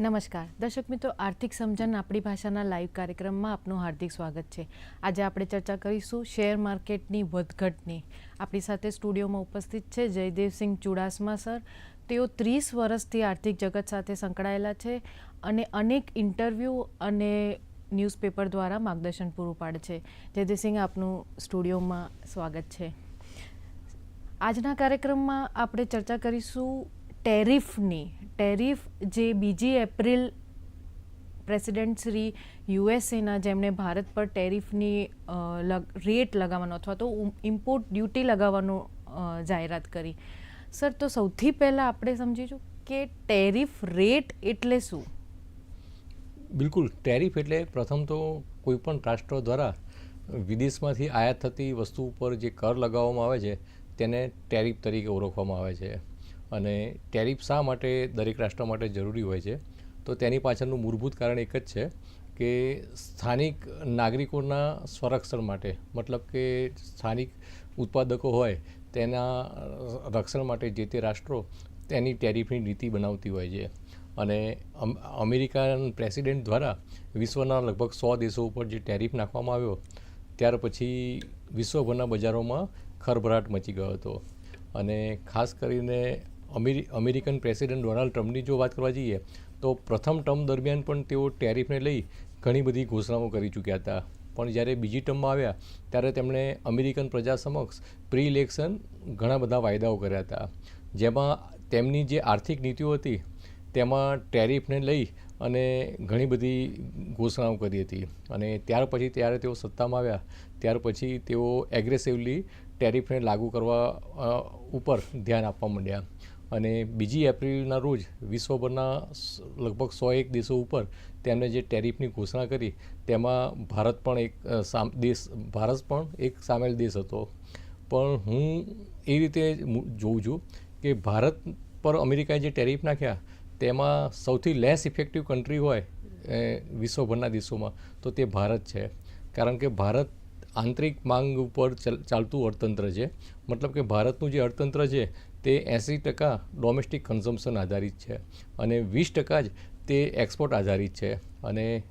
નમસ્કાર. દર્શક મિત્રો, આર્થિક સમજણ આપણી ભાષાના લાઈવ કાર્યક્રમમાં આપનું હાર્દિક સ્વાગત છે. આજે આપણે ચર્ચા કરીશું શેર માર્કેટની વધઘટની. આપણી સાથે સ્ટુડિયોમાં ઉપસ્થિત છે જયદેવસિંહ ચુડાસમા સર. તેઓ ત્રીસ વર્ષથી આર્થિક જગત સાથે સંકળાયેલા છે અને અનેક ઇન્ટરવ્યૂ અને ન્યૂઝપેપર દ્વારા માર્ગદર્શન પૂરું પાડે છે. જયદેવસિંહ, આપનું સ્ટુડિયોમાં સ્વાગત છે. આજના કાર્યક્રમમાં આપણે ચર્ચા કરીશું ટેરિફની, ટેરિફ જે બીજી એપ્રિલ પ્રેસિડેન્ટ શ્રી યુએસએના જેમણે ભારત પર ટેરિફની રેટ લગાવવાનો અથવા તો ઇમ્પોર્ટ ડ્યુટી લગાવવાનો જાહેરાત કરી. સર, તો સૌથી પહેલાં આપણે સમજીશું કે ટેરિફ રેટ એટલે શું? બિલકુલ, ટેરિફ એટલે પ્રથમ તો કોઈપણ રાષ્ટ્ર દ્વારા વિદેશમાંથી આયાત થતી વસ્તુ ઉપર જે કર લગાવવામાં આવે છે, તેને ટેરિફ તરીકે ઓળખવામાં આવે છે. અને ટેરિફ શા માટે દરેક રાષ્ટ્ર માટે જરૂરી હોય છે? તો તેની પાછળનું મૂળભૂત કારણ એક જ છે કે સ્થાનિક નાગરિકોના સંરક્ષણ માટે, મતલબ કે સ્થાનિક ઉત્પાદકો હોય, તેના રક્ષણ માટે જે તે રાષ્ટ્રો તેની ટેરિફની નીતિ બનાવતી હોય છે. અને અમ- અમેરિકન પ્રેસિડેન્ટ દ્વારા વિશ્વના લગભગ સો દેશો ઉપર જે ટેરિફ નાખવામાં આવ્યો, ત્યાર પછી વિશ્વભરના બજારોમાં ખરભરાટ મચી ગયો હતો. અને ખાસ કરીને અમેરિકન પ્રેસિડેન્ટ ડોનાલ્ડ ટ્રમ્પની જો વાત કરવા જઈએ, તો પ્રથમ ટર્મ દરમિયાન પણ તેઓ ટેરિફને લઈ ઘણી બધી ઘોષણાઓ કરી ચૂક્યા હતા. પણ જ્યારે બીજી ટર્મમાં આવ્યા, ત્યારે તેમણે અમેરિકન પ્રજા સમક્ષ પ્રી ઇલેક્શન ઘણા બધા વાયદાઓ કર્યા હતા. જેમાં તેમની જે આર્થિક નીતિઓ હતી, તેમાં ટેરિફને લઈ અને ઘણી બધી ઘોષણાઓ કરી હતી. અને ત્યાર પછી ત્યારે તેઓ સત્તામાં આવ્યા, ત્યાર પછી તેઓ એગ્રેસિવલી ટેરિફને લાગુ કરવા ઉપર ધ્યાન આપવા માંડ્યા. અને બીજી એપ્રિલના રોજ વિશ્વભરના લગભગ સો એક દેશો ઉપર તેમણે જે ટેરિફની ઘોષણા કરી, તેમાં ભારત પણ એક દેશ, ભારત પણ એક સામેલ દેશ હતો. પણ હું એ રીતે જોઉં છું કે ભારત પર અમેરિકાએ જે ટેરિફ નાખ્યા, તેમાં સૌથી લેસ ઇફેક્ટિવ કન્ટ્રી હોય વિશ્વભરના દેશોમાં, તો તે ભારત છે. કારણ કે ભારત આંતરિક માંગ ઉપર ચલ- ચાલતું અર્થતંત્ર છે. મતલબ કે ભારતનું જે અર્થતંત્ર છે, તે એંસી ટકા ડોમેસ્ટિક કન્ઝમ્પશન આધારિત છે અને વીસ ટકા જ તે એક્સપોર્ટ આધારિત છે. અને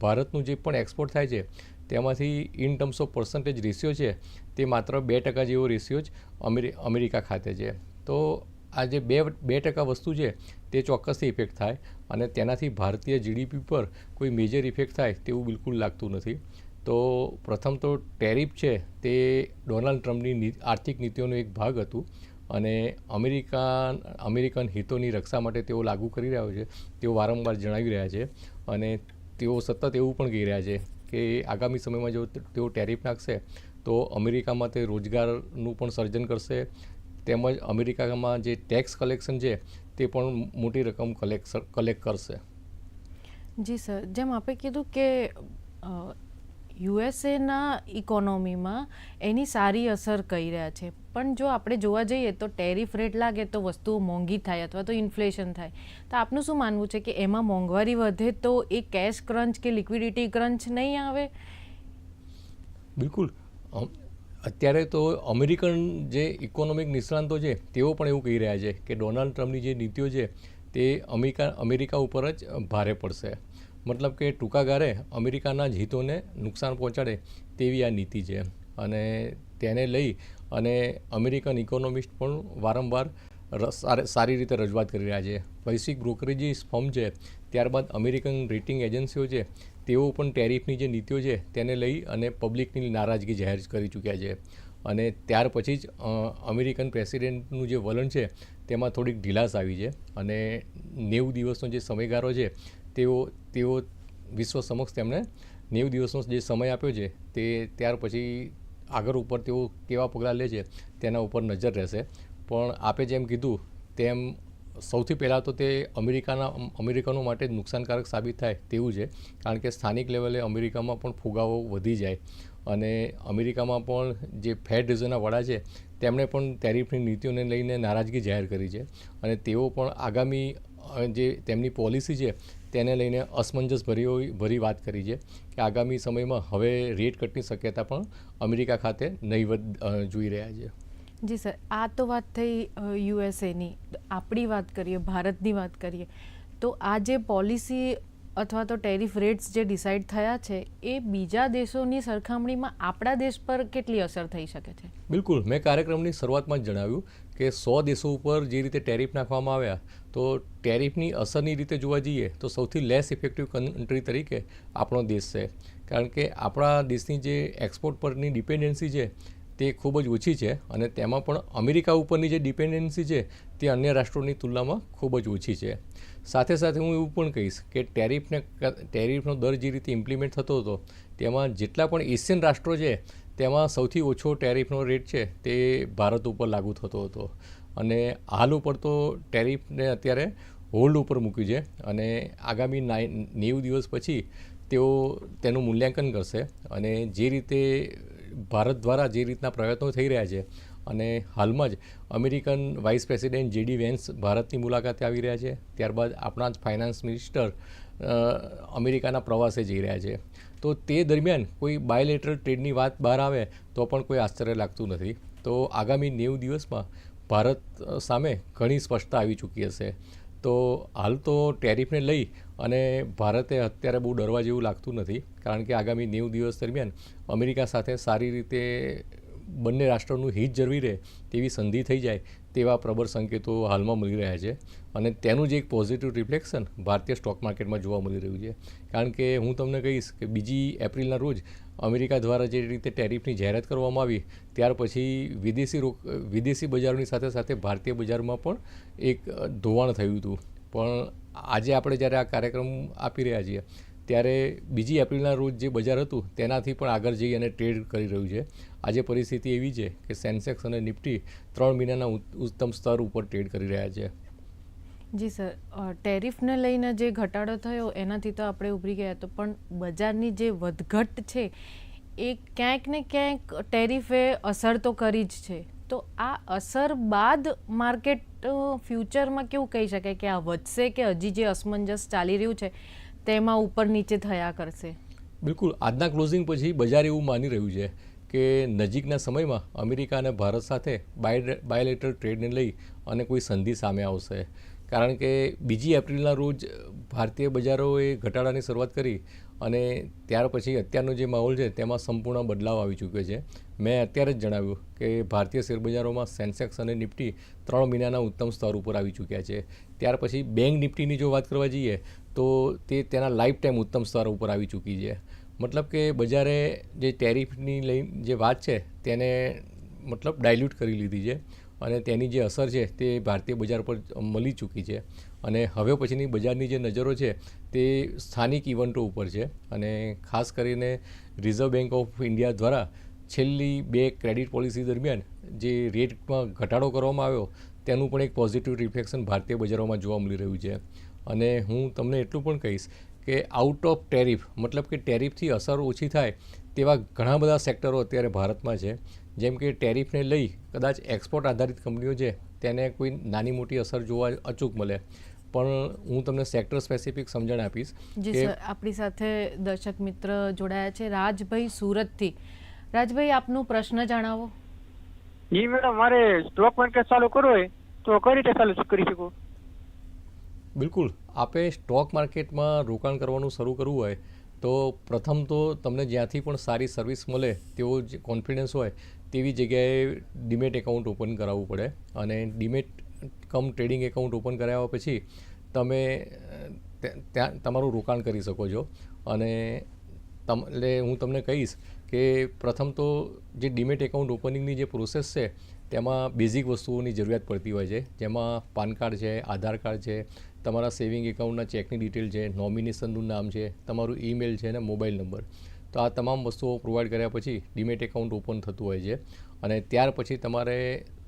ભારતનું જે પણ એક્સપોર્ટ થાય છે, તેમાંથી in terms of percentage ratio છે, તે માત્ર બે ટકા જેવો રેશિયો જ અમેરિ, અમેરિકા ખાતે છે. તો આ જે બે બે ટકા વસ્તુ છે, તે ચોક્કસથી ઇફેક્ટ થાય અને તેનાથી ભારતીય જીડીપી પર કોઈ મેજર ઇફેક્ટ થાય તેવું બિલકુલ લાગતું નથી. તો પ્રથમ તો ટેરિફ છે તે ડોનાલ્ડ ટ્રમ્પની આર્થિક નીતિઓનો એક ભાગ હતું અને અમેરિકા અમેરિકન હિતોની રક્ષા માટે તેઓ લાગુ કરી રહ્યો છે. તેઓ વારંવાર જણાવી રહ્યા છે અને તેઓ સતત એવું પણ કહી રહ્યા છે કે આગામી સમયમાં જો તેઓ ટેરિફ નાખશે તો અમેરિકામાં તે રોજગારનું પણ સર્જન કરશે. તેમજ અમેરિકામાં જે ટેક્સ કલેક્શન છે તે પણ મોટી રકમ કલેક્ટ કલેક્ટ કરશે. જી સર, જેમ આપે કીધું કે યુએસએના ઇકોનોમીમાં એની સારી અસર કહી રહ્યા છે? પણ જો આપણે જોવા જઈએ તો ટેરિફ રેટ લાગે તો વસ્તુઓ મોંઘી થાય અથવા તો ઇન્ફ્લેશન થાય. તો આપનું શું માનવું છે કે એમાં મોંઘવારી વધે તો એ કેશ ક્રંચ કે લિક્વિડિટી ક્રંચ નહીં આવે? બિલકુલ. અત્યારે તો અમેરિકન જે ઇકોનોમિક નિષ્ણાંતો છે, તેઓ પણ એવું કહી રહ્યા છે કે ડોનાલ્ડ ટ્રમ્પની જે નીતિઓ છે, તે અમેરિકા અમેરિકા ઉપર જ ભારે પડશે. મતલબ કે ટૂંકા ગાળે અમેરિકાના જ હિતોને નુકસાન પહોંચાડે તેવી આ નીતિ છે. અને તેને લઈ અને અમેરિકન ઇકોનોમિસ્ટ પણ વારંવાર સારી રીતે રજૂઆત કરી રહ્યા છે. વૈશ્વિક બ્રોકરેજી ફર્મ છે, ત્યારબાદ અમેરિકન રેટિંગ એજન્સીઓ છે, તેઓ પણ ટેરિફની જે નીતિઓ છે તેને લઈ અને પબ્લિકની નારાજગી જાહેર કરી ચૂક્યા છે. અને ત્યાર પછી જ અમેરિકન પ્રેસિડેન્ટનું જે વલણ છે તેમાં થોડીક ઢીલાસ આવી છે. અને નેવું દિવસનો જે સમયગાળો છે તેઓ તેઓ વિશ્વ સમક્ષ તેમણે નેવું દિવસનો જે સમય આપ્યો છે, તે ત્યાર પછી આગળ ઉપર તેઓ કેવા પગલાં લે છે, તેના ઉપર નજર રહેશે. પણ આપે જેમ કીધું, તેમ સૌથી પહેલાં તો તે અમેરિકાના, અમેરિકનો માટે નુકસાનકારક સાબિત થાય તેવું છે, કારણ કે સ્થાનિક લેવલે અમેરિકામાં પણ ફુગાવો વધી જાય. અને અમેરિકામાં પણ જે ફેડ રિઝર્વના વડા છે, તેમણે પણ ટેરિફની નીતિઓને લઈને નારાજગી જાહેર કરી છે. અને તેઓ પણ આગામી જે તેમની પોલિસી છે તેને લઈને અસમંજસ ભરી વાત કરી છે કે આગામી સમયમાં હવે રેટ કટની શક્યતા પણ અમેરિકા ખાતે નહીવત જોઈ રહ્યા છે. જી સર, આ તો વાત થઈ યુએસએની આપણી વાત કરીએ, ભારતની વાત કરીએ, તો આ જે પોલિસી અથવા તો ટેરિફ રેટ્સ જે ડિસાઇડ થયા છે, એ બીજા દેશોની સરખામણીમાં આપણા દેશ પર કેટલી અસર થઈ શકે છે? બિલકુલ. મેં કાર્યક્રમની શરૂઆતમાં જ જણાવ્યું કે સો દેશો ઉપર જે રીતે ટેરિફ નાખવામાં આવ્યા, તો ટેરિફની અસરની રીતે જોવા જઈએ, તો સૌથી લેસ ઇફેક્ટિવ કન્ટ્રી તરીકે આપણો દેશ છે. કારણ કે આપણા દેશની જે એક્સપોર્ટ પરની ડિપેન્ડન્સી છે, તે ખૂબ જ ઓછી છે અને તેમાં પણ અમેરિકા ઉપરની જે ડિપેન્ડન્સી છે, તે અન્ય રાષ્ટ્રોની તુલનામાં ખૂબ જ ઓછી છે. સાથે સાથે હું એવું પણ કહીશ કે ટેરિફને ટેરિફનો દર જે રીતે ઇમ્પ્લિમેન્ટ થતો હતો, તેમાં જેટલા પણ એશિયન રાષ્ટ્રો છે, તેમાં સૌથી ઓછો ટેરિફનો રેટ છે તે ભારત ઉપર લાગુ થતો હતો. અને હાલ ઉપર તો ટેરિફને અત્યારે હોલ્ડ ઉપર મૂક્યું છે અને આગામી નેવું દિવસ પછી તેઓ તેનું મૂલ્યાંકન કરશે અને જે રીતે ભારત દ્વારા જે રીતના પ્રયત્નો થઈ રહ્યા છે અને હાલમાં જ American vice president J D Vance ભારતની મુલાકાતે આવી રહ્યા છે. ત્યારબાદ આપણા જ ફાઇનાન્સ મિનિસ્ટર અમેરિકાના પ્રવાસે જઈ રહ્યા છે. તો તે દરમિયાન કોઈ બાયોલેટરલ ટ્રેડની વાત બહાર આવે તો પણ કોઈ આશ્ચર્ય લાગતું નથી. તો આગામી નેવું દિવસમાં ભારત સામે ઘણી સ્પષ્ટતા આવી ચૂકી હશે. તો હાલ તો ટેરિફને લઈ અને ભારતે અત્યારે બહુ ડરવા જેવું લાગતું નથી. કારણ કે આગામી નેવું દિવસ દરમિયાન અમેરિકા સાથે સારી રીતે બંને રાષ્ટ્રોનું હિત જળવી રહે તેવી સંધિ થઈ જાય તેવા પ્રબળ સંકેતો હાલમાં મળી રહ્યા છે. અને તેનું જ એક પોઝિટિવ રિફ્લેક્શન ભારતીય સ્ટોક માર્કેટમાં જોવા મળી રહ્યું છે. કારણ કે હું તમને કહીશ કે બીજી એપ્રિલના રોજ અમેરિકા દ્વારા જે રીતે ટેરિફની જાહેરાત કરવામાં આવી, ત્યાર પછી વિદેશી રોક, વિદેશી બજારોની સાથે સાથે ભારતીય બજારમાં પણ એક ધોવાણ થયું હતું. પણ આજે આપણે જ્યારે આ કાર્યક્રમ આપી રહ્યા છીએ, ત્યારે બીજી એપ્રિલના રોજ જે બજાર હતું, તેનાથી પણ આગળ જઈ અને ટ્રેડ કરી રહ્યું છે. આજે પરિસ્થિતિ એવી છે કે સેન્સેક્સ અને નિફ્ટી ત્રણ મહિનાના ઉત્તમ સ્તર ઉપર ટ્રેડ કરી રહ્યા છે. જી સર ટેરિફને લઈને જે ઘટાડો થયો એનાથી તો આપણે ઉભરી ગયા તો પણ બજારની જે વધઘટ છે એ ક્યાંક ને ક્યાંક ટેરિફે અસર તો કરી જ છે. તો આ અસર બાદ માર્કેટ ફ્યુચરમાં કેવું કહી શકાય કે આ વધશે કે હજી જે અસમંજસ ચાલી રહ્યું છે તેમાં ઉપર નીચે થયા કરશે? બિલકુલ. આજના ક્લોઝિંગ પછી બજાર એવું માની રહ્યું છે કે નજીકના સમયમાં અમેરિકા અને ભારત સાથે બાય બાયોલેટરલ ટ્રેડને લઈ અને કોઈ સંધિ સામે આવશે. કારણ કે બીજી એપ્રિલના રોજ ભારતીય બજારોએ ઘટાડાની શરૂઆત કરી અને ત્યાર પછી અત્યારનો જે માહોલ છે તેમાં સંપૂર્ણ બદલાવ આવી ચૂક્યો છે. મેં અત્યારે જ જણાવ્યું કે ભારતીય શેરબજારોમાં સેન્સેક્સ અને નિફ્ટી ત્રણ મહિનાના ઉત્તમ સ્તર ઉપર આવી ચૂક્યા છે. ત્યાર પછી બેંક નિફ્ટીની જો વાત કરવા જઈએ તો તે તેના લાઈફ ટાઈમ ઉત્તમ સ્તર ઉપર આવી ચૂકી છે. મતલબ કે બજારે જે ટેરિફની લઈ જે વાત છે, તેને મતલબ ડાયલ્યુટ કરી લીધી છે અને તેની જે અસર છે તે ભારતીય બજાર પર મળી ચૂકી છે. અને હવે પછીની બજારની જે નજરો છે તે સ્થાનિક ઇવેન્ટો ઉપર છે અને ખાસ કરીને રિઝર્વ બેંક ઓફ ઇન્ડિયા દ્વારા છેલ્લી બે ક્રેડિટ પોલિસી દરમિયાન જે રેટમાં ઘટાડો કરવામાં આવ્યો, તેનું પણ એક પોઝિટિવ રિફ્લેક્શન ભારતીય બજારોમાં જોવા મળી રહ્યું છે. અને હું તમને એટલું પણ કહીશ કે આઉટ ઓફ ટેરિફ મતલબ કે ટેરિફથી અસર ઓછી થાય તેવા ઘણા બધા સેક્ટરો અત્યારે ભારતમાં છે. જેમ કે ટેરિફને લઈ કદાચ એક્સપોર્ટ આધારિત કંપનીઓ છે તેને કોઈ નાની મોટી અસર જોવા અચૂક મળે. પણ હું તમને સેક્ટર સ્પેસિફિક સમજણ આપીશ જી આપણી સાથે દર્શક મિત્ર જોડાયા છે. રાજભાઈ સુરતથી. રાજભાઈ આપનો પ્રશ્ન જણાવો. જી મેડમ મારે સ્ટોક માર્કેટ ચાલુ કરવું હોય તો કઈ રીતે ચાલુ કરી શકું? બિલકુલ. આપે સ્ટોક માર્કેટમાં રોકાણ કરવાનું શરૂ કરવું હોય, તો પ્રથમ તો તમને જ્યાંથી પણ સારી સર્વિસ મળે તેવો જે કોન્ફિડન્સ હોય, તેવી જગ્યાએ ડીમેટ એકાઉન્ટ ઓપન કરાવવું પડે. અને demat cum trading account open કરાવ્યા પછી તમે ત્યાં તમારું રોકાણ કરી શકો છો. અને તમ, એટલે હું તમને કહીશ કે પ્રથમ તો જે ડીમેટ એકાઉન્ટ ઓપનિંગની જે પ્રોસેસ છે, તેમાં બેઝિક વસ્તુઓની જરૂરિયાત પડતી હોય છે. જેમાં પાન કાર્ડ છે, આધાર કાર્ડ છે તમારા સેવિંગ એકાઉન્ટના ચેકની ડિટેલ છે નોમિનેશનનું નામ છે, તમારું ઈમેલ છે અને મોબાઈલ નંબર તો આ તમામ વસ્તુઓ પ્રોવાઈડ કર્યા પછી ડીમેટ એકાઉન્ટ ઓપન થતું હોય છે અને ત્યાર પછી તમારે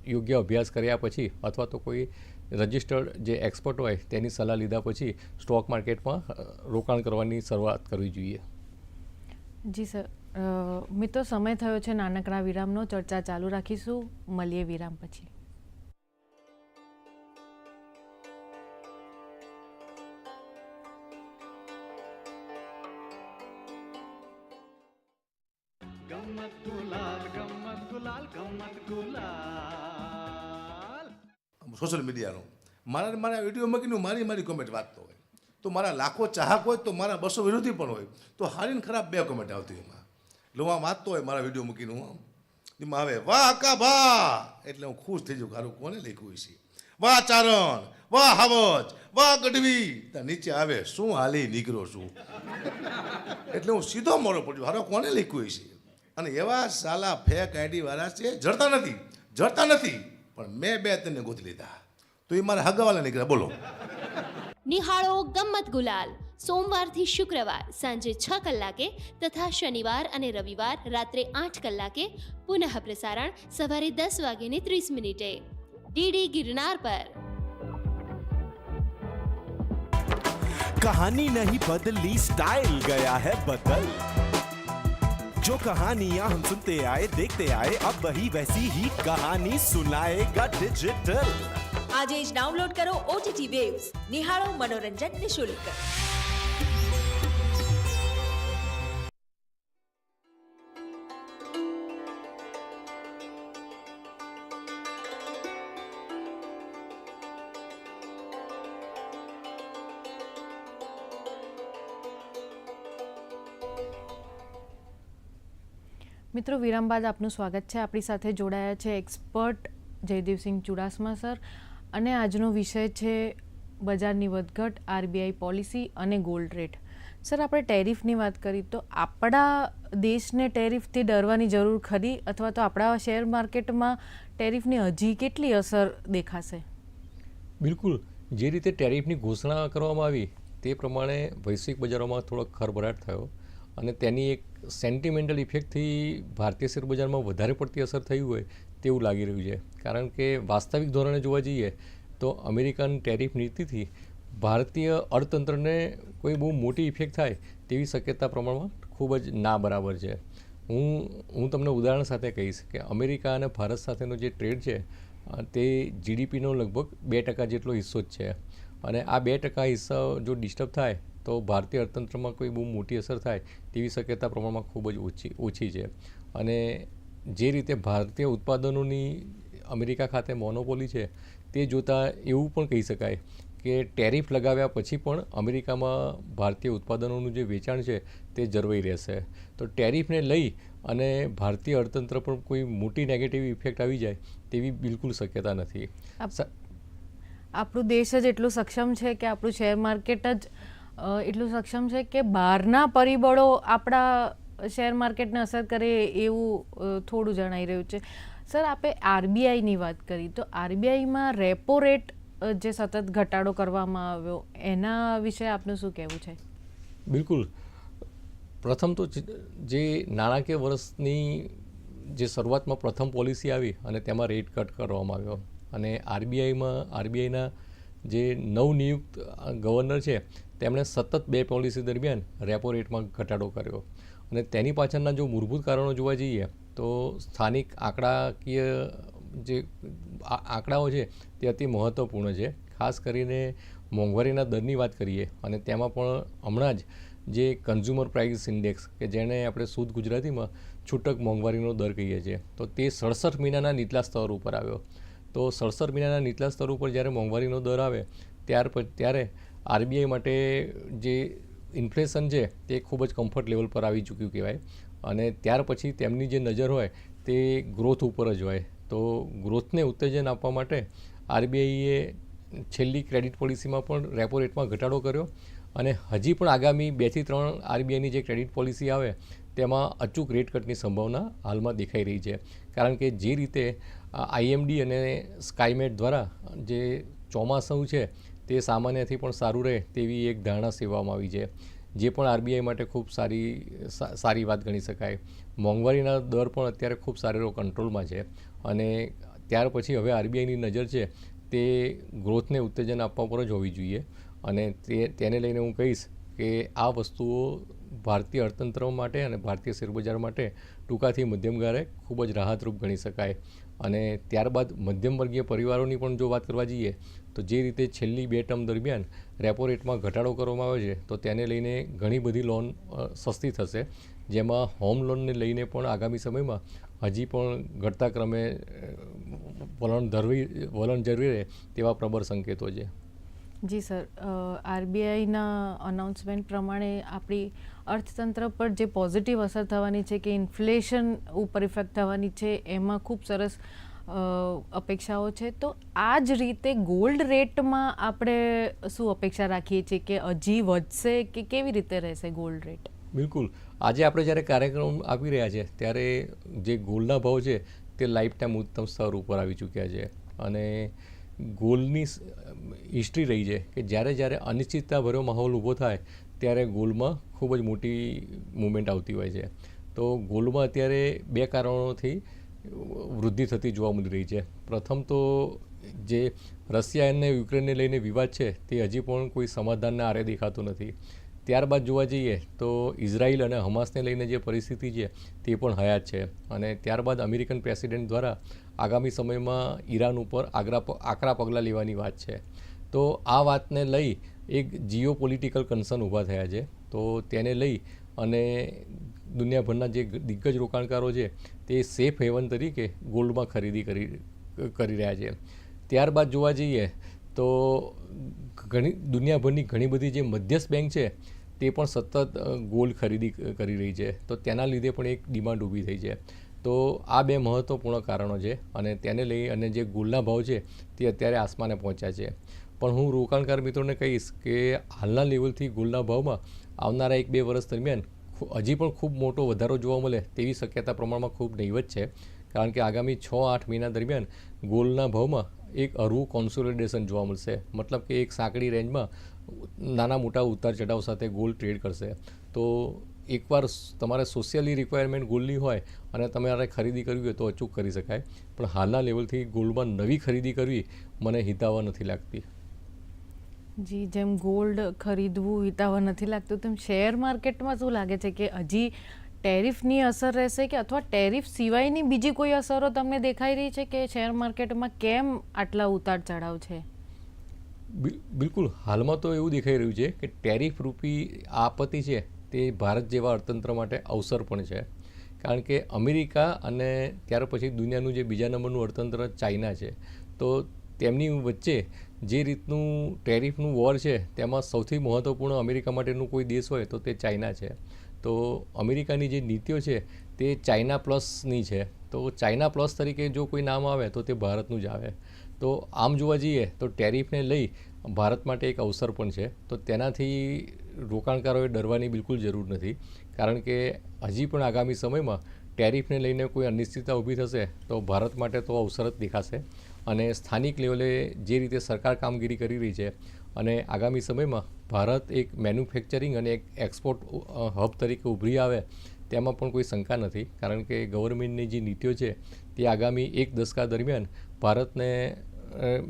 યોગ્ય અભ્યાસ કર્યા પછી અથવા તો કોઈ રજિસ્ટર્ડ જે એક્સપર્ટ હોય તેની સલાહ લીધા પછી સ્ટોક માર્કેટમાં રોકાણ કરવાની શરૂઆત કરવી જોઈએ. જી સર. મિત્રો, સમય થયો છે. નાનકડા વિરામનો ચર્ચા ચાલુ રાખીશું. મળીએ વિરામ પછી. સોશિયલ મીડિયાનો. મારા મારા વીડિયો મૂકીને મારી મારી કોમેન્ટ વાંચતો હોય. તો મારા લાખો ચાહક હોય તો મારા બસો વિરોધી પણ હોય. તો હારીને ખરાબ બે કોમેન્ટ આવતી એમાં. એટલે હું વાંચતો હોય મારા વીડિયો મૂકીને હું આમ. એમાં આવે, વાહ કા ભા! એટલે હું ખુશ થઈ જાઉં હારું, કોને લખ્યું છે વાહ, ચારણ! વાહ, હાવજ! વાહ, ગઢવી! નીચે આવે, શું હાલી નીકળો છું? એટલે હું સીધો મોડો પડ્યો હારો, કોને લખ્યું છે અને એવા સાલા ફેક આઈડી વાળા છે, જડતા નથી. જડતા નથી. પણ મેં બે તને ગોતી લીધા. તો એ મારા હગાવાલા નીકળ્યા. બોલો. નિહાળો ગમ્મત ગુલાલ. સોમવારથી શુક્રવાર સાંજે છ કલાકે તથા શનિવાર અને રવિવાર રાત્રે આઠ કલાકે પુનઃ પ્રસારણ સવારે દસ વાગ્યે ત્રીસ મિનિટે. ડીડી ગિરનાર પર. કહાની નહીં બદલી સ્ટાઇલ ગયા હે બદલ. जो कहानियाँ हम सुनते आए, देखते आए, अब वही वैसी ही कहानी सुनाएगा डिजिटल आज डाउनलोड करो ओटीटी वेव्स निहारो मनोरंजन निःशुल्क। મિત્રો, વિરામ બાદ આપનું સ્વાગત છે. આપણી સાથે જોડાયા છે એક્સપર્ટ જયદેવસિંહ ચુડાસમા સર અને આજનો વિષય છે બજારની વધઘટ, આરબીઆઈ પોલિસી અને ગોલ્ડ રેટ. સર, આપણે ટેરિફની વાત કરી તો આપણા દેશને ટેરિફથી ડરવાની જરૂર ખરી અથવા તો આપણા શેર માર્કેટમાં ટેરિફની હજી કેટલી અસર દેખાશે? બિલકુલ. જે રીતે ટેરિફની ઘોષણા કરવામાં આવી તે પ્રમાણે વૈશ્વિક બજારોમાં થોડોક ખરભરાટ થયો. અને તેની એક સેન્ટિમેન્ટલ ઇફેક્ટથી ભારતીય શેર બજારમાં વધારે પડતી અસર થઈ હોય તેવું લાગી રહ્યું છે. કારણ કે વાસ્તવિક ધોરણે જોવા જઈએ તો અમેરિકન ટેરિફ નીતિથી ભારતીય અર્થતંત્રને કોઈ બહુ મોટી ઇફેક્ટ થાય તેવી શક્યતા પ્રમાણમાં ખૂબ જ ના બરાબર છે. હું હું તમને ઉદાહરણ સાથે કહીશ કે અમેરિકા અને ભારત સાથેનો જે ટ્રેડ છે તે જીડીપીનો લગભગ બે ટકા જેટલો હિસ્સો જ છે. અને આ બે ટકા હિસ્સો જો ડિસ્ટર્બ થાય તો ભારતીય અર્થતંત્રમાં કોઈ બહુ મોટી અસર થાય તેવી શક્યતા પ્રમાણમાં ખૂબ જ ઓછી ઓછી છે. અને જે રીતે ભારતીય ઉત્પાદનોની અમેરિકા ખાતે મોનોપોલી છે તે જોતાં એવું પણ કહી શકાય કે ટેરિફ લગાવ્યા પછી પણ અમેરિકામાં ભારતીય ઉત્પાદનોનું જે વેચાણ છે તે જળવાઈ રહેશે. તો ટેરિફને લઈ અને ભારતીય અર્થતંત્ર પર કોઈ મોટી નેગેટિવ ઇફેક્ટ આવી જાય તેવી બિલકુલ શક્યતા નથી. આપણો દેશ જ એટલું સક્ષમ છે કે આપણું શેર માર્કેટ જ એટલું સક્ષમ છે કે બહારના પરિબળો આપણા શેર માર્કેટને અસર કરે એવું થોડું જણાઈ રહ્યું છે. સર આપણે આરબીઆઈની વાત કરી, તો આરબીઆઈમાં રેપો રેટ જે સતત ઘટાડો કરવામાં આવ્યો, એના વિશે આપનું શું કહેવું છે? બિલકુલ. પ્રથમ તો જે નાણાકીય વર્ષની જે શરૂઆતમાં પ્રથમ પોલિસી આવી અને તેમાં રેટ કટ કરવામાં આવ્યો. અને આરબીઆઈમાં, આરબીઆઈના જે નવનિયુક્ત ગવર્નર છે તેમણે સતત બે પોલિસી દરમિયાન રેપો રેટમાં ઘટાડો કર્યો. અને તેની પાછળના જો મૂળભૂત કારણો જોવા જઈએ, તો સ્થાનિક આંકડાકીય જે આંકડાઓ છે, તે અતિ મહત્ત્વપૂર્ણ છે. ખાસ કરીને મોંઘવારીના દરની વાત કરીએ, અને તેમાં પણ હમણાં જ જે કન્ઝ્યુમર પ્રાઇસ ઇન્ડેક્સ કે જેને આપણે શુદ્ધ ગુજરાતીમાં છૂટક મોંઘવારીનો દર કહીએ છીએ, તો તે સડસઠ મહિનાના નીચલા સ્તર ઉપર આવ્યો. તો સડસઠ મહિનાના નીચલા સ્તર ઉપર જ્યારે મોંઘવારીનો દર આવે, ત્યાર પછી ત્યારે આરબીઆઈ માટે જે ઇન્ફ્લેશન છે, તે ખૂબ જ કમ્ફર્ટ લેવલ પર આવી ચૂક્યું કહેવાય. અને ત્યાર પછી તેમની જે નજર હોય, તે ગ્રોથ ઉપર જ હોય. તો ગ્રોથને ઉત્તેજન આપવા માટે આરબીઆઈએ છેલ્લી ક્રેડિટ પોલિસીમાં પણ રેપો રેટમાં ઘટાડો કર્યો. અને હજી પણ આગામી બેથી ત્રણ આરબીઆઈની જે ક્રેડિટ પોલિસી આવે, તેમાં અચૂક રેટ કટની સંભાવના હાલમાં દેખાઈ રહી છે. કારણ કે જે રીતે આઈએમડી અને સ્કાયમેટ દ્વારા જે ચોમાસું છે, તે સામાન્યથી પણ સારું રહે તેવી એક ધારણા સેવામાં આવી છે. જે પણ આરબીઆઈ માટે ખૂબ સારી સારી વાત ગણી શકાય. મોંઘવારીના દર પણ અત્યારે ખૂબ સારો કંટ્રોલમાં છે અને ત્યાર પછી હવે આરબીઆઈની નજર છે, તે ગ્રોથને ઉત્તેજન આપવા પર જ હોવી જોઈએ અને તે, તેને લઈને હું કહીશ કે આ વસ્તુઓ ભારતીય અર્થતંત્ર માટે અને ભારતીય શેરબજાર માટે ટૂંકાથી મધ્યમ ગાળે ખૂબ જ રાહતરૂપ ગણી શકાય. અને ત્યારબાદ મધ્યમ વર્ગીય પરિવારોની પણ જો વાત કરવા જઈએ, તો જે રીતે છેલ્લી બે ટર્મ દરમિયાન રેપો રેટમાં ઘટાડો કરવામાં આવ્યો છે, તો તેને લઈને ઘણી બધી લોન સસ્તી થશે. જેમાં હોમ લોનને લઈને પણ આગામી સમયમાં હજી પણ ઘટતા ક્રમે વલણ ધરવી, વલણ જરૂરી રહે તેવા પ્રબળ સંકેતો છે. જી સર આરબીઆઈના અનાઉન્સમેન્ટ પ્રમાણે આપણી અર્થતંત્ર પર જે પોઝિટિવ અસર થવાની છે કે ઇન્ફ્લેશન ઉપર ઇફેક્ટ થવાની છે, એમાં ખૂબ સરસ અપેક્ષાઓ છે. તો આ જ રીતે ગોલ્ડ રેટમાં આપણે શું અપેક્ષા રાખીએ છીએ કે હજી વધશે કે કેવી રીતે રહેશે ગોલ્ડ રેટ બિલકુલ. આજે આપણે જ્યારે કાર્યક્રમ આપી રહ્યા છે, ત્યારે જે ગોલ્ડના ભાવ છે, તે લાઈફ ટાઈમ ઉત્તમ સ્તર ઉપર આવી ચૂક્યા છે. અને ગોલ્ડની હિસ્ટ્રી રહી છે કે જ્યારે જ્યારે અનિશ્ચિતતાભર્યો માહોલ ઊભો થાય ત્યારે ગોલમાં ખૂબ જ મોટી મુવમેન્ટ આવતી હોય છે. તો ગોલ્ડમાં અત્યારે બે કારણોથી વૃદ્ધિ થતી જોવા મળી રહી છે. પ્રથમ તો જે રશિયા અને યુક્રેનને લઈને વિવાદ છે, તે હજી પણ કોઈ સમાધાનના આરે દેખાતું નથી. ત્યારબાદ જોવા જઈએ તો ઇઝરાયલ અને હમાસને લઈને જે પરિસ્થિતિ છે, તે પણ હયાત છે. અને ત્યારબાદ અમેરિકન પ્રેસિડેન્ટ દ્વારા આગામી સમયમાં ઈરાન ઉપર આગ્રા આકરા પગલાં લેવાની વાત છે. તો આ વાતને લઈ એક જીઓ પોલિટિકલ કન્સર્ન ઊભા થયા છે. તો તેને લઈ અને દુનિયાભરના જે દિગ્ગજ રોકાણકારો છે, તે સેફ હેવન તરીકે ગોલ્ડમાં ખરીદી કરી કરી રહ્યા છે. ત્યારબાદ જોવા જઈએ તો ઘણી, દુનિયાભરની ઘણી બધી જે મધ્યસ્થ બેંક છે, તે પણ સતત ગોલ્ડ ખરીદી કરી રહી છે. તો તેના લીધે પણ એક ડિમાન્ડ ઊભી થઈ છે. તો આ બે મહત્ત્વપૂર્ણ કારણો છે અને તેને લઈ અને જે ગોલ્ડના ભાવ છે, તે અત્યારે આસમાને પહોંચ્યા છે. પણ હું રોકાણકાર મિત્રોને કહીશ કે હાલના લેવલથી ગોલ્ડના ભાવમાં આવનારા એક બે વર્ષ દરમિયાન હજી પણ ખૂબ મોટો વધારો જોવા મળે તેવી શક્યતા પ્રમાણમાં ખૂબ નહીવત છે. કારણ કે આગામી છ આઠ મહિના દરમિયાન ગોલ્ડના ભાવમાં એક અરવું કોન્સોલિડેશન જોવા મળશે. મતલબ કે એક સાંકડી રેન્જમાં નાના મોટા ઉતાર ચઢાવ સાથે ગોલ્ડ ટ્રેડ કરશે. તો એકવાર તમારે સોશિયલી રિક્વાયરમેન્ટ ગોલ્ડની હોય અને તમારે ખરીદી કરવી હોય તો અચૂક કરી શકાય. પણ હાલના લેવલથી ગોલ્ડમાં નવી ખરીદી કરવી મને હિતાવહ નથી લાગતી. જી, જેમ ગોલ્ડ ખરીદવું હિતાવહ નથી લાગતું, તેમ શેર માર્કેટમાં શું લાગે છે કે હજી ટેરિફની અસર રહેશે કે અથવા ટેરિફ સિવાયની બીજી કોઈ અસરો તમને દેખાઈ રહી છે કે શેર માર્કેટમાં કેમ આટલા ઉતાર ચઢાવ છે? બિલકુલ. હાલમાં તો એવું દેખાઈ રહ્યું છે કે ટેરિફ રૂપી આપત્તિ છે તે ભારત જેવા અર્થતંત્ર માટે અવસર પણ છે. કારણ કે અમેરિકા અને ત્યાર પછી દુનિયાનું જે બીજા નંબરનું અર્થતંત્ર ચાઇના છે, તો તેમની વચ્ચે જે રીતનું ટેરિફનું વોર છે, તેમાં સૌથી મહત્ત્વપૂર્ણ અમેરિકા માટેનું કોઈ દેશ હોય તો તે ચાઇના છે. તો અમેરિકાની જે નીતિઓ છે તે ચાઇના પ્લસની છે. તો ચાઇના પ્લસ તરીકે જો કોઈ નામ આવે તો તે ભારતનું જ આવે. તો આમ જોવા જઈએ તો ટેરિફને લઈ ભારત માટે એક અવસર પણ છે. તો તેનાથી રોકાણકારોએ ડરવાની બિલકુલ જરૂર નથી. કારણ કે હજી પણ આગામી સમયમાં ટેરિફને લઈને કોઈ અનિશ્ચિતતા ઊભી થશે તો ભારત માટે તો અવસર જ દેખાશે. અને સ્થાનિક લેવલે જે રીતે સરકાર કામગીરી કરી રહી છે અને આગામી સમયમાં ભારત એક મેન્યુફેક્ચરિંગ અને એક એક્સપોર્ટ હબ તરીકે ઉભરી આવે, તેમાં પણ કોઈ શંકા નથી. કારણ કે ગવર્મેન્ટની જે નીતિઓ છે, તે આગામી એક દશકા દરમિયાન ભારતને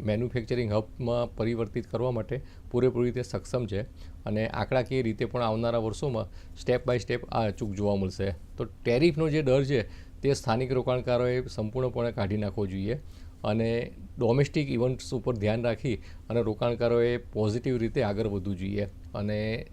મેન્યુફેક્ચરિંગ હબમાં પરિવર્તિત કરવા માટે પૂરેપૂરી રીતે સક્ષમ છે અને આંકડાકીય રીતે પણ આવનારા વર્ષોમાં સ્ટેપ બાય સ્ટેપ આ અચૂક જોવા મળશે. તો ટેરિફનો જે ડર છે, તે સ્થાનિક રોકાણકારોએ સંપૂર્ણપણે કાઢી નાખવો જોઈએ. અને ડોમેસ્ટિક ઇવેન્ટ્સ ઉપર ધ્યાન રાખી અને રોકાણકારોએ પોઝિટિવ રીતે આગળ વધવું જોઈએ. અને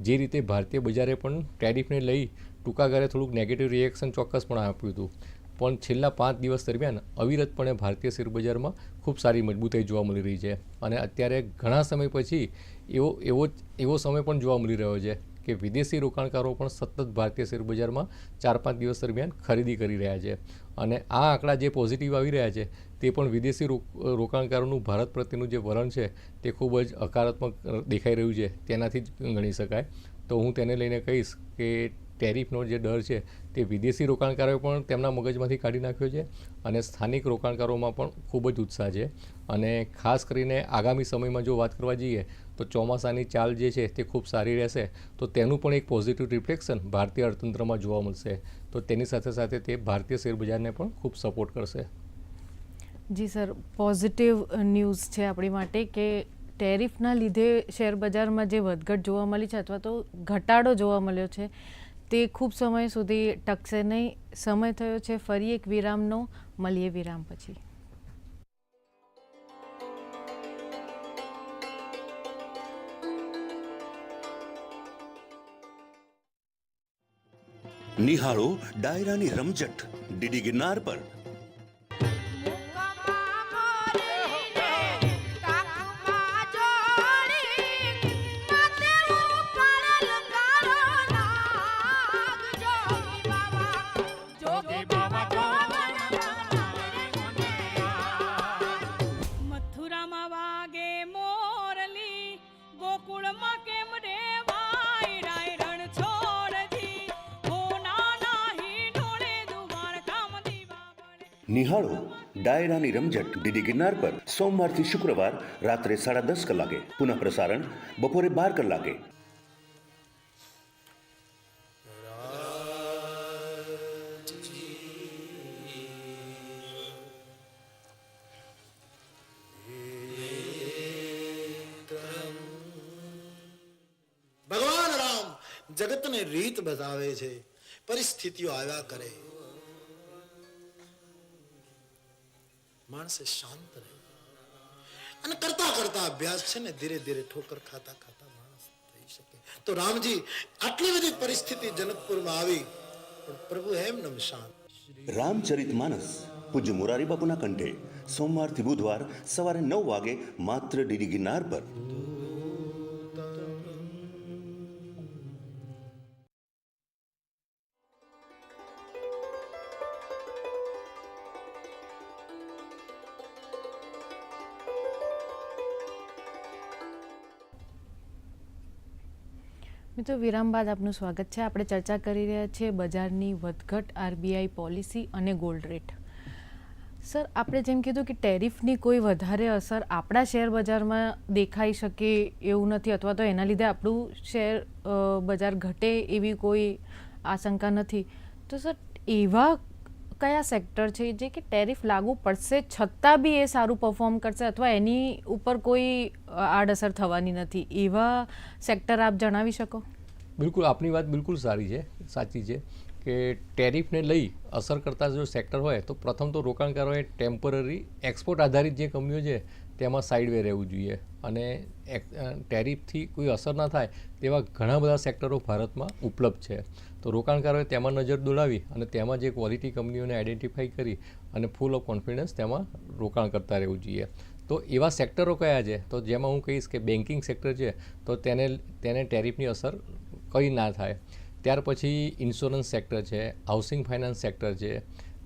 જે રીતે ભારતીય બજારે પણ ટેરિફને લઈ ટૂંકા ગાળે થોડુંક નેગેટિવ રિએક્શન ચોક્કસ પણ આપ્યું હતું. પણ છેલ્લા પાંચ દિવસ દરમિયાન અવિરતપણે ભારતીય શેરબજારમાં ખૂબ સારી મજબૂતાઈ જોવા મળી રહી છે. અને અત્યારે ઘણા સમય પછી એવો એવો એવો સમય પણ જોવા મળી રહ્યો છે. કે વિદેશી રોકાણકારો પણ સતત ભારતીય શેરબજારમાં ચાર પાંચ દિવસ દરમિયાન ખરીદી કરી રહ્યા છે. અને આ આંકડા જે પોઝિટિવ આવી રહ્યા છે, તે પણ વિદેશી રોકાણકારોનું ભારત પ્રત્યેનું જે વલણ છે, તે ખૂબ જ હકારાત્મક દેખાઈ રહ્યું છે. તેનાથી જ ગણી શકાય. તો હું તેને લઈને કહીશ કે ટેરિફનો જે ડર છે, તે વિદેશી રોકાણકારોએ પણ તેમના મગજમાંથી કાઢી નાખ્યો છે અને સ્થાનિક રોકાણકારોમાં પણ ખૂબ જ ઉત્સાહ છે. અને ખાસ કરીને આગામી સમયમાં જો વાત કરવા જઈએ તો ચોમાસાની ચાલ જે છે તે ખૂબ સારી રહેશે. તો તેનું પણ એક પોઝિટિવ રિફ્લેક્શન ભારતીય અર્થતંત્રમાં જોવા મળશે. તો તેની સાથે સાથે તે ભારતીય શેરબજારને પણ ખૂબ સપોર્ટ કરશે. જી સર પોઝિટિવ ન્યૂઝ છે આપણી માટે કે ટેરિફના લીધે શેરબજારમાં જે વધઘટ જોવા મળી છે અથવા તો ઘટાડો જોવા મળ્યો છે, તે ખૂબ સમય સુધી ટકશે નહીં. સમય થયો છે, ફરી એક વિરામનો. મળીએ વિરામ પછી. નિહાળો ડાયરાની રમઝટ ડીડી ગિરનાર પર. ડાયરાની રમઝટ ડીડી ગિરનાર પર સોમવારથી શુક્રવાર રાત્રે સાડા દસ કલાકે. પુનઃ પ્રસારણ બપોરે બાર કલાકે. ભગવાન રામ જગતને રીત બતાવે છે, પરિસ્થિતિઓ આવ્યા કરે. માણસે શાંત રહે. અને કરતા કરતા અભ્યાસ છે ને ધીરે ધીરે ઠોકર ખાતા ખાતા માણસ થઈ શકે. તો રામજી, આટલી બધી પરિસ્થિતિ જનકપુરમાં આવી, પણ પ્રભુ એમ નમ શાંત. રામચરિત માનસ, પૂજ્ય મુરારી બાપુના કંઠે, સોમવારથી બુધવાર સવારે નવ વાગે માત્ર ડીડી ગિરનાર પર. મિત્રો, વિરામ બાદ આપનું સ્વાગત છે. આપણે ચર્ચા કરી રહ્યા છીએ બજારની વધઘટ, આરબીઆઈ પોલિસી અને ગોલ્ડ રેટ. સર, આપણે જેમ કીધું કે ટેરિફની કોઈ વધારે અસર આપણા શેર બજારમાં દેખાઈ શકે એવું નથી, અથવા તો એના લીધે આપણું શેર બજાર ઘટે એવી કોઈ આશંકા નથી. તો સર, એવા કયા સેક્ટર છે જે કે ટેરિફ લાગુ પડશે છતાં બી એ સારું પરફોર્મ કરશે અથવા એની ઉપર કોઈ આડઅસર થવાની નથી? એવા સેક્ટર આપ જણાવી શકો? બિલકુલ, આપની વાત બિલકુલ સારી છે, સાચી છે કે ટેરિફને લઈ અસર કરતા જો સેક્ટર હોય તો પ્રથમ તો રોકાણકારોએ ટેમ્પરરી એક્સપોર્ટ આધારિત જે કંપનીઓ છે તેમાં સાઇડવે રહેવું જોઈએ. અને ટેરિફથી કોઈ અસર ના થાય તેવા ઘણા બધા સેક્ટરો ભારતમાં ઉપલબ્ધ છે. તો રોકાણકારોએ તેમાં નજર દોડાવી અને તેમાં જે ક્વોલિટી કંપનીઓને આઈડેન્ટિફાઈ કરી અને ફૂલ ઓફ કોન્ફિડન્સ તેમાં રોકાણ કરતા રહેવું જોઈએ. તો એવા સેક્ટરો કયા છે? તો જેમાં હું કહીશ કે બેન્કિંગ સેક્ટર છે, તો તેને તેને ટેરિફની અસર કંઈ ના થાય. ત્યાર પછી ઇન્સ્યોરન્સ સેક્ટર છે, હાઉસિંગ ફાઇનાન્સ સેક્ટર છે.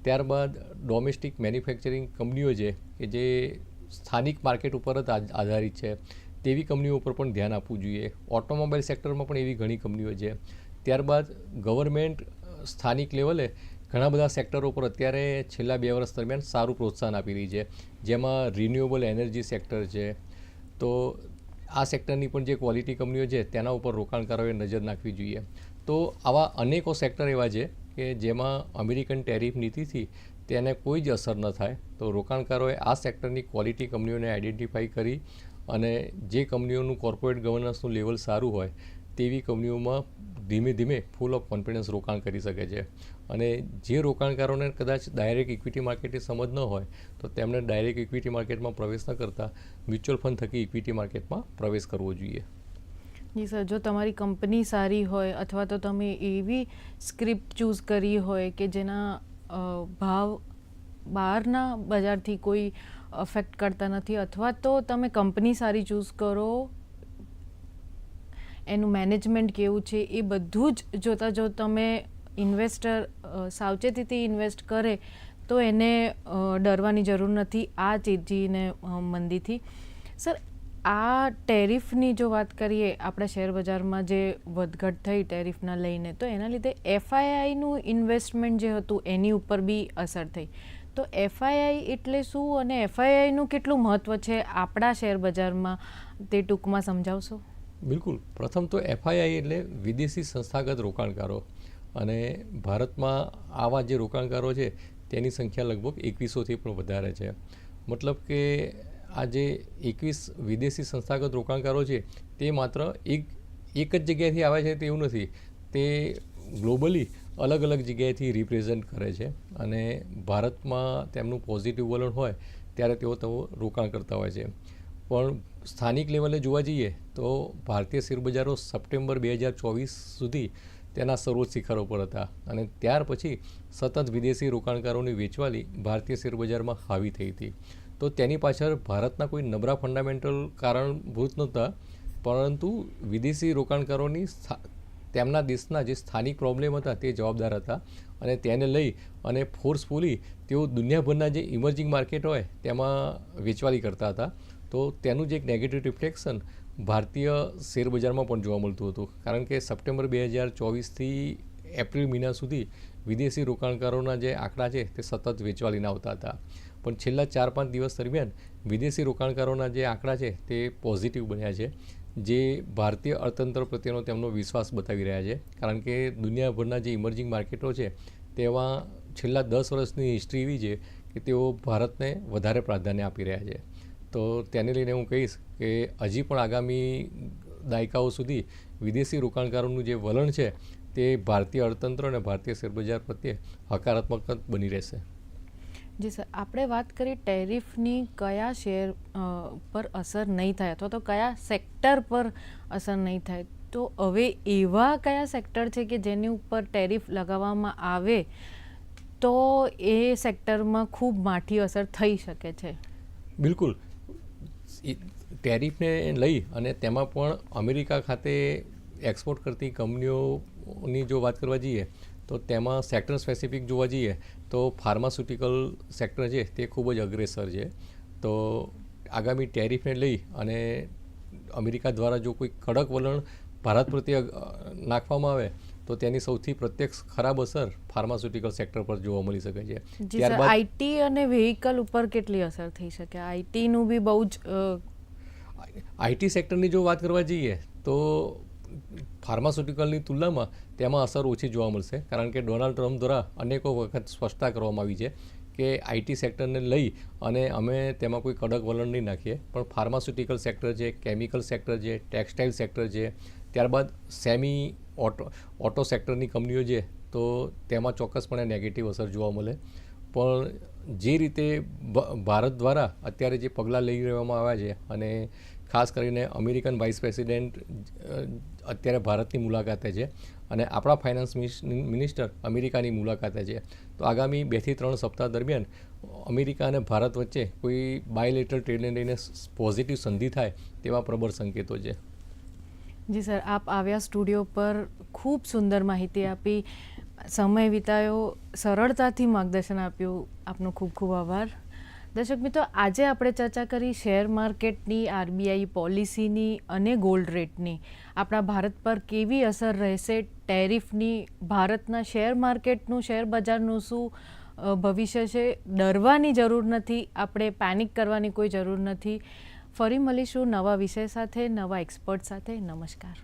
ત્યારબાદ ડોમેસ્ટિક મેન્યુફેક્ચરિંગ કંપનીઓ છે, કે જે સ્થાનિક માર્કેટ ઉપર જ આધ- આધારિત છે. તેવી કંપનીઓ ઉપર પણ ધ્યાન આપવું જોઈએ. ઓટોમોબાઈલ સેક્ટરમાં પણ એવી ઘણી કંપનીઓ છે. ત્યારબાદ ગવર્મેન્ટ સ્થાનિક લેવલે ઘણા બધા સેક્ટરો પર અત્યારે છેલ્લા બે વર્ષ દરમિયાન સારું પ્રોત્સાહન આપી રહી છે. જેમાં રિન્યુએબલ એનર્જી સેક્ટર છે. તો આ સેક્ટરની પણ જે ક્વોલિટી કંપનીઓ છે, તેના ઉપર રોકાણકારોએ નજર નાખવી જોઈએ. તો આવા અનેકો સેક્ટર એવા છે કે જેમાં અમેરિકન ટેરિફ નીતિથી તેને કોઈ જ અસર ન થાય. તો રોકાણકારોએ આ સેક્ટરની ક્વોલિટી કંપનીઓને આઈડેન્ટિફાઈ કરી અને જે કંપનીઓનું કોર્પોરેટ ગવર્નન્સનું લેવલ સારું હોય તેવી કંપનીઓમાં ધીમે ધીમે ફૂલ ઓફ કોન્ફિડન્સ રોકાણ કરી શકે છે. અને જે રોકાણકારોને કદાચ ડાયરેક્ટ ઇક્વિટી માર્કેટની સમજ ન હોય તો તેમણે ડાયરેક્ટ ઇક્વિટી માર્કેટમાં પ્રવેશ ન કરતા મ્યુચ્યુઅલ ફંડ થકી ઇક્વિટી માર્કેટમાં પ્રવેશ કરવો જોઈએ. જી સર, જો તમારી કંપની સારી હોય અથવા તો તમે એવી સ્ક્રિપ્ટ ચૂઝ કરી હોય કે જેના ભાવ બહારના બજારથી કોઈ અફેક્ટ કરતા નથી અથવા તો તમે કંપની સારી ચૂઝ કરો, એનું મેનેજમેન્ટ કેવું છે એ બધું જ જોતાં જો તમે ઇન્વેસ્ટર સાવચેતીથી ઇન્વેસ્ટ કરે તો એને ડરવાની જરૂર નથી આ ચીજીને મંદીથી. સર, આ ટેરિફની જો વાત કરીએ, આપણા શેર બજારમાં જે વધઘટ થઈ ટેરિફના લઈને, તો એના લીધે એફઆઈઆઈનું ઇન્વેસ્ટમેન્ટ જે હતું એની ઉપર બી અસર થઈ. તો એફઆઈઆઈ એટલે શું અને એફઆઈઆઈનું કેટલું મહત્ત્વ છે આપણા શેર બજારમાં તે ટૂંકમાં સમજાવશો? બિલકુલ. પ્રથમ તો એફઆઈઆઈ એટલે વિદેશી સંસ્થાગત રોકાણકારો. અને ભારતમાં આવા જે રોકાણકારો છે તેની સંખ્યા લગભગ એકવીસોથી પણ વધારે છે. મતલબ કે આ જે એકવીસ વિદેશી સંસ્થાગત રોકાણકારો છે તે માત્ર એક એક જ જગ્યાએથી આવે છે તેવું નથી. તે ગ્લોબલી અલગ અલગ જગ્યાએથી રિપ્રેઝેન્ટ કરે છે. અને ભારતમાં તેમનું પોઝિટિવ વલણ હોય, ત્યારે તેઓ તેઓ રોકાણ કરતા હોય છે. પણ સ્થાનિક લેવલે જોવા જઈએ, તો ભારતીય શેરબજારો સપ્ટેમ્બર બે હજાર ચોવીસ સુધી તેના સર્વોચ્ચ શિખરો પર હતા. અને ત્યાર પછી સતત વિદેશી રોકાણકારોની વેચવાલી ભારતીય શેરબજારમાં હાવી થઈ હતી. તો તેની પાછળ ભારતના કોઈ નબળા ફંડામેન્ટલ કારણભૂત નહોતા, પરંતુ વિદેશી રોકાણકારોની તેમના દેશના જે સ્થાનિક પ્રોબ્લેમ હતા તે જવાબદાર હતા અને તેને લઈ અને ફોર્સફુલી તેઓ દુનિયાભરના જે ઇમર્જિંગ માર્કેટ હોય તેમાં વેચવાલી કરતા હતા. તો તેનું જે એક નેગેટિવ રિફ્લેક્શન ભારતીય શેર બજારમાં પણ જોવા મળતું હતું. કારણ કે સપ્ટેમ્બર બે હજાર ચોવીસથી એપ્રિલ મહિના સુધી વિદેશી રોકાણકારોના જે આંકડા છે તે સતત વેચવાલીને આવતા હતા. પણ છેલ્લા ચાર પાંચ દિવસ દરમિયાન વિદેશી રોકાણકારોના જે આંકડા છે તે પોઝિટિવ બન્યા છે. જે ભારતીય અર્થતંત્ર પ્રત્યેનો તેમનો વિશ્વાસ બતાવી રહ્યા છે. કારણ કે દુનિયાભરના જે ઇમર્જિંગ માર્કેટો છે તેમાં છેલ્લા દસ વર્ષની હિસ્ટ્રી એવી છે કે તેઓ ભારતને વધારે પ્રાધાન્ય આપી રહ્યા છે. તો તેને લઈને હું કહીશ કે હજી પણ આગામી દાયકાઓ સુધી વિદેશી રોકાણકારોનું જે વલણ છે, તે ભારતીય અર્થતંત્ર અને ભારતીય શેરબજાર પ્રત્યે હકારાત્મક બની રહેશે. જી સર, આપણે વાત કરી ટેરિફની કયા શેર પર અસર નહીં થાય અથવા તો કયા સેક્ટર પર અસર નહીં થાય. તો હવે એવા કયા સેક્ટર છે કે જેની ઉપર ટેરિફ લગાવવામાં આવે, તો એ સેક્ટરમાં ખૂબ માઠી અસર થઈ શકે છે. બિલકુલ. ટેરિફને લઈ અને તેમાં પણ અમેરિકા ખાતે એક્સપોર્ટ કરતી કંપનીઓની જો વાત કરવા જઈએ, તો તેમાં સેક્ટર સ્પેસિફિક જોવા જઈએ તો ફાર્માસ્યુટિકલ સેક્ટર છે તે ખૂબ જ અગ્રેસર છે. તો આગામી ટેરિફને લઈ અને અમેરિકા દ્વારા જો કોઈ કડક વલણ ભારત પ્રત્યે નાખવામાં આવે તો તેની સૌથી પ્રત્યક્ષ ખરાબ અસર ફાર્માસ્યુટિકલ સેક્ટર પર જોવા મળી શકે છે. ત્યારબાદ આઈટી અને વ્હીકલ ઉપર કેટલી અસર થઈ શકે? આઈટીનું બી બહુ જ આઈટી સેક્ટરની જો વાત કરવા જઈએ તો ફાર્માસ્યુટિકલની તુલનામાં તેમાં અસર ઓછી જોવા મળશે, કારણ કે ડોનાલ્ડ ટ્રમ્પ દ્વારા અનેકો વખત સ્પષ્ટતા કરવામાં આવી છે કે આઈટી સેક્ટરને લઈ અને અમે તેમાં કોઈ કડક વલણ નહીં નાખીએ. પણ ફાર્માસ્યુટિકલ સેક્ટર છે, કેમિકલ સેક્ટર છે, ટેક્સટાઇલ સેક્ટર છે, ત્યારબાદ સેમી ઓટો ઓટો સેક્ટરની કંપનીઓ છે, તો તેમાં ચોક્કસપણે નેગેટિવ અસર જોવા મળે. પણ જે રીતે ભારત દ્વારા અત્યારે જે પગલાં લઈ લેવામાં આવ્યા છે અને ખાસ કરીને અમેરિકન વાઇસ પ્રેસિડેન્ટ અત્યારે ભારતની મુલાકાતે છે અને આપણા ફાઇનાન્સ મિનિસ્ટર અમેરિકાની મુલાકાતે છે. તો આગામી બેથી ત્રણ સપ્તાહ દરમિયાન અમેરિકા અને ભારત વચ્ચે કોઈ બાયલેટરલ ટ્રેડને લઈને પોઝિટિવ સંધિ થાય તેવા પ્રબળ સંકેતો છે. જી સર, આપ આવ્યા સ્ટુડિયો પર ખૂબ સુંદર માહિતી આપી. સમય વિતાયો, સરળતાથી માર્ગદર્શન આપ્યું. આપનો ખૂબ ખૂબ આભાર. દર્શક મિત્રો, આજે આપણે ચર્ચા કરી શેર માર્કેટની, આરબીઆઈ પોલિસીની અને ગોલ્ડ રેટની. આપણા ભારત પર કેવી અસર રહેશે, ટેરિફની, ભારતના શેર માર્કેટનું, શેર બજારનું શું ભવિષ્ય છે, ડરવાની જરૂર નથી, આપણે પેનિક કરવાની કોઈ જરૂર નથી. ફરી મળીશું નવા વિષય સાથે, નવા એક્સપર્ટ સાથે. નમસ્કાર.